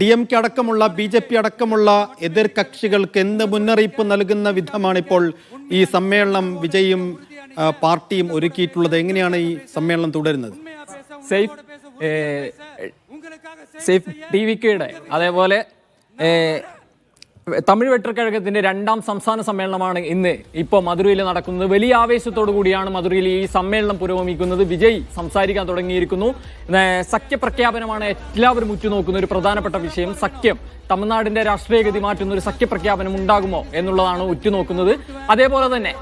D M K അടക്കമുള്ള B J P അടക്കമുള്ള എതിർ കക്ഷികൾക്ക് എന്ത് മുന്നറിയിപ്പ് നൽകുന്ന വിധമാണിപ്പോൾ ഈ സമ്മേളനം വിജയും പാർട്ടിയും ഒരുക്കിയിട്ടുള്ളത്. എങ്ങനെയാണ് ഈ സമ്മേളനം തുടരുന്നത്? സേഫ് സേഫ് ടി വി കെയുടെ അതേപോലെ തമിഴ് വെട്ടർക്കഴകത്തിന്റെ രണ്ടാം സംസ്ഥാന സമ്മേളനമാണ് ഇന്ന്. ഇപ്പോൾ മധുരയിൽ നടക്കുന്നത്. വലിയ ആവേശത്തോടു കൂടിയാണ് മധുരയിൽ ഈ സമ്മേളനം പുരോഗമിക്കുന്നത്. വിജയ് സംസാരിക്കാൻ തുടങ്ങിയിരിക്കുന്നു. സഖ്യപ്രഖ്യാപനമാണ് എല്ലാവരും ഉറ്റുനോക്കുന്ന ഒരു പ്രധാനപ്പെട്ട വിഷയം. സഖ്യം. തമിഴ്നാടിന്റെ രാഷ്ട്രീയഗതി മാറ്റുന്ന ഒരു സഖ്യപ്രഖ്യാപനം ഉണ്ടാകുമോ എന്നുള്ളതാണ് ഉറ്റുനോക്കുന്നത്. അതേപോലെ തന്നെ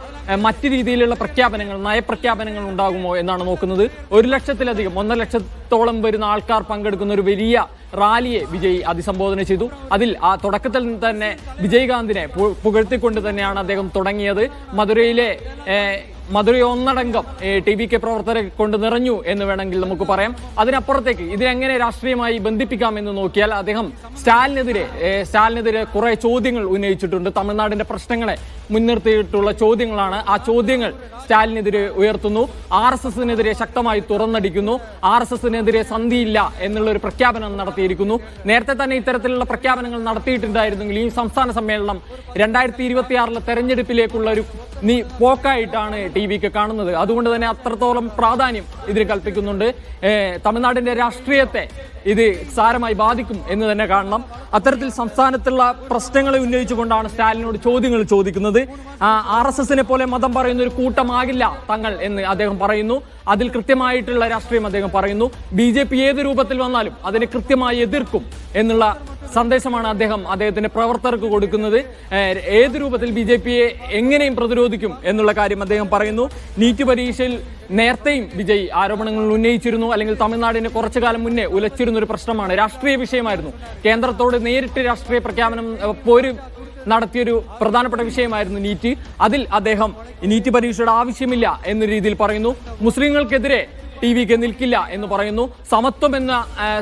മറ്റ് രീതിയിലുള്ള പ്രഖ്യാപനങ്ങൾ നയപ്രഖ്യാപനങ്ങൾ ഉണ്ടാകുമോ എന്നാണ് നോക്കുന്നത്. ഒരു ലക്ഷത്തിലധികം ഒന്നര ലക്ഷത്തോളം വരുന്ന ആൾക്കാർ പങ്കെടുക്കുന്ന ഒരു വലിയ റാലിയെ വിജയ് അഭിസംബോധന ചെയ്തു. അതിൽ ആ തുടക്കത്തിൽ തന്നെ വിജയകാന്തിനെ പുകഴ്ത്തിക്കൊണ്ട് തന്നെയാണ് അദ്ദേഹം തുടങ്ങിയത്. മധുരയിലെ മധുര ഒന്നടങ്കം ടി വി കെ പ്രവർത്തകരെ കൊണ്ട് നിറഞ്ഞു എന്ന് വേണമെങ്കിൽ നമുക്ക് പറയാം. അതിനപ്പുറത്തേക്ക് ഇതിനെങ്ങനെ രാഷ്ട്രീയമായി ബന്ധിപ്പിക്കാം എന്ന് നോക്കിയാൽ അദ്ദേഹം സ്റ്റാലിനെതിരെ സ്റ്റാലിനെതിരെ കുറെ ചോദ്യങ്ങൾ ഉന്നയിച്ചിട്ടുണ്ട്. തമിഴ്നാടിന്റെ പ്രശ്നങ്ങളെ മുൻനിർത്തിയിട്ടുള്ള ചോദ്യങ്ങളാണ്. ആ ചോദ്യങ്ങൾ സ്റ്റാലിനെതിരെ ഉയർത്തുന്നു. ആർ എസ് എസിനെതിരെ ശക്തമായി തുറന്നടിക്കുന്നു. ആർ എസ് എസിനെതിരെ സന്ധിയില്ല എന്നുള്ള ഒരു പ്രഖ്യാപനം നടത്തിയിരിക്കുന്നു. നേരത്തെ തന്നെ ഇത്തരത്തിലുള്ള പ്രഖ്യാപനങ്ങൾ നടത്തിയിട്ടുണ്ടായിരുന്നെങ്കിൽ ഈ സംസ്ഥാന സമ്മേളനം രണ്ടായിരത്തി ഇരുപത്തിയാറിലെ തെരഞ്ഞെടുപ്പിലേക്കുള്ള ഒരു നീ പോക്കായിട്ടാണ് ടി വിക്ക് കാണുന്നത്. അതുകൊണ്ട് തന്നെ അത്രത്തോളം പ്രാധാന്യം ഇതിന് കൽപ്പിക്കുന്നുണ്ട്. തമിഴ്നാടിന്റെ രാഷ്ട്രീയത്തെ ഇത് സാരമായി ബാധിക്കും എന്ന് തന്നെ കാണണം. അത്തരത്തിൽ സംസ്ഥാനത്തുള്ള പ്രശ്നങ്ങളെ ഉന്നയിച്ചുകൊണ്ടാണ് സ്റ്റാലിനോട് ചോദ്യങ്ങൾ ചോദിക്കുന്നത്. ആർ എസ് എസിനെ പോലെ മതം പറയുന്ന ഒരു കൂട്ടമാകില്ല തങ്ങൾ എന്ന് അദ്ദേഹം പറയുന്നു. അതിൽ കൃത്യമായിട്ടുള്ള രാഷ്ട്രീയം അദ്ദേഹം പറയുന്നു. ബി ജെ പി ഏത് രൂപത്തിൽ വന്നാലും അതിനെ കൃത്യമായി എതിർക്കും എന്നുള്ള സന്ദേശമാണ് അദ്ദേഹം അദ്ദേഹത്തിന്റെ പ്രവർത്തകർക്ക് കൊടുക്കുന്നത്. ഏത് രൂപത്തിൽ ബി ജെ പിയെ എങ്ങനെയും പ്രതിരോധിക്കും എന്നുള്ള കാര്യം അദ്ദേഹം പറയുന്നു. നീറ്റ് പരീക്ഷയിൽ നേരത്തെയും വിജയ് ആരോപണങ്ങൾ ഉന്നയിച്ചിരുന്നു. അല്ലെങ്കിൽ തമിഴ്നാടിന് കുറച്ചു കാലം മുന്നേ ഉലച്ചിരുന്ന ഒരു പ്രശ്നമാണ്. രാഷ്ട്രീയ വിഷയമായിരുന്നു. കേന്ദ്രത്തോട് നേരിട്ട് രാഷ്ട്രീയ പ്രഖ്യാപനം പോര് നടത്തിയൊരു പ്രധാനപ്പെട്ട വിഷയമായിരുന്നു നീറ്റ്. അതിൽ അദ്ദേഹം നീറ്റ് പരീക്ഷയുടെ ആവശ്യമില്ല എന്ന രീതിയിൽ പറയുന്നു. മുസ്ലിങ്ങൾക്കെതിരെ ടി വിക്ക് നിൽക്കില്ല എന്ന് പറയുന്നു. സമത്വം എന്ന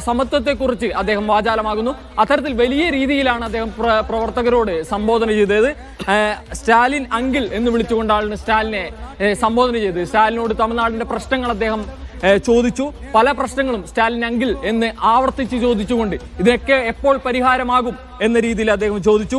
സമത്വത്തെക്കുറിച്ച് അദ്ദേഹം വാചാലമാകുന്നു. അത്തരത്തിൽ വലിയ രീതിയിലാണ് അദ്ദേഹം പ്രവർത്തകരോട് സംബോധന ചെയ്തത്. സ്റ്റാലിൻ അങ്കിൾ എന്ന് വിളിച്ചുകൊണ്ടാണ് സ്റ്റാലിനെ സംബോധന ചെയ്തത്. സ്റ്റാലിനോട് തമിഴ്നാടിന്റെ പ്രശ്നങ്ങൾ അദ്ദേഹം ചോദിച്ചു. പല പ്രശ്നങ്ങളും സ്റ്റാലിൻ അങ്കിൾ എന്ന് ആവർത്തിച്ച് ചോദിച്ചുകൊണ്ട് ഇതൊക്കെ എപ്പോൾ പരിഹാരമാകും എന്ന രീതിയിൽ അദ്ദേഹം ചോദിച്ചു.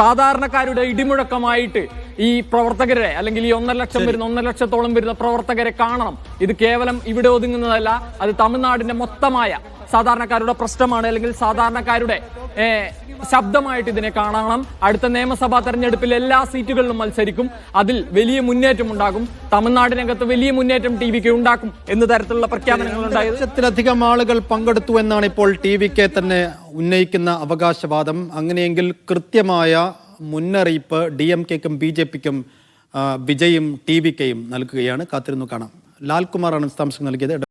സാധാരണക്കാരുടെ ഇടിമുഴക്കമായിട്ട് ഈ പ്രവർത്തകരെ അല്ലെങ്കിൽ ഈ ഒന്നര ലക്ഷം വരുന്ന ഒന്നര ലക്ഷത്തോളം വരുന്ന പ്രവർത്തകരെ കാണണം. ഇത് കേവലം ഇവിടെ ഒതുങ്ങുന്നതല്ല അത് തമിഴ്നാടിന്റെ മൊത്തമായ സാധാരണക്കാരുടെ പ്രശ്നമാണ് അല്ലെങ്കിൽ സാധാരണക്കാരുടെ ശബ്ദമായിട്ട് ഇതിനെ കാണണം. അടുത്ത നിയമസഭാ തെരഞ്ഞെടുപ്പിൽ എല്ലാ സീറ്റുകളിലും മത്സരിക്കും. അതിൽ വലിയ മുന്നേറ്റം ഉണ്ടാകും. തമിഴ്നാടിനകത്ത് വലിയ മുന്നേറ്റം ടി വിക്ക് ഉണ്ടാക്കും എന്ന തരത്തിലുള്ള പ്രഖ്യാപനങ്ങൾ ലക്ഷത്തിലധികം ആളുകൾ പങ്കെടുത്തു എന്നാണ് ഇപ്പോൾ ടി വിക്ക് തന്നെ ഉന്നയിക്കുന്ന അവകാശവാദം. അങ്ങനെയെങ്കിൽ കൃത്യമായ മുന്നറിയിപ്പ് ഡി എം കെക്കും ബി ജെ പിക്കും വിജയും ടി വി കെയും നൽകുകയാണ്. കാത്തിരുന്നു കാണാം. ലാൽകുമാറാണ് വിശദാംശം നൽകിയത്.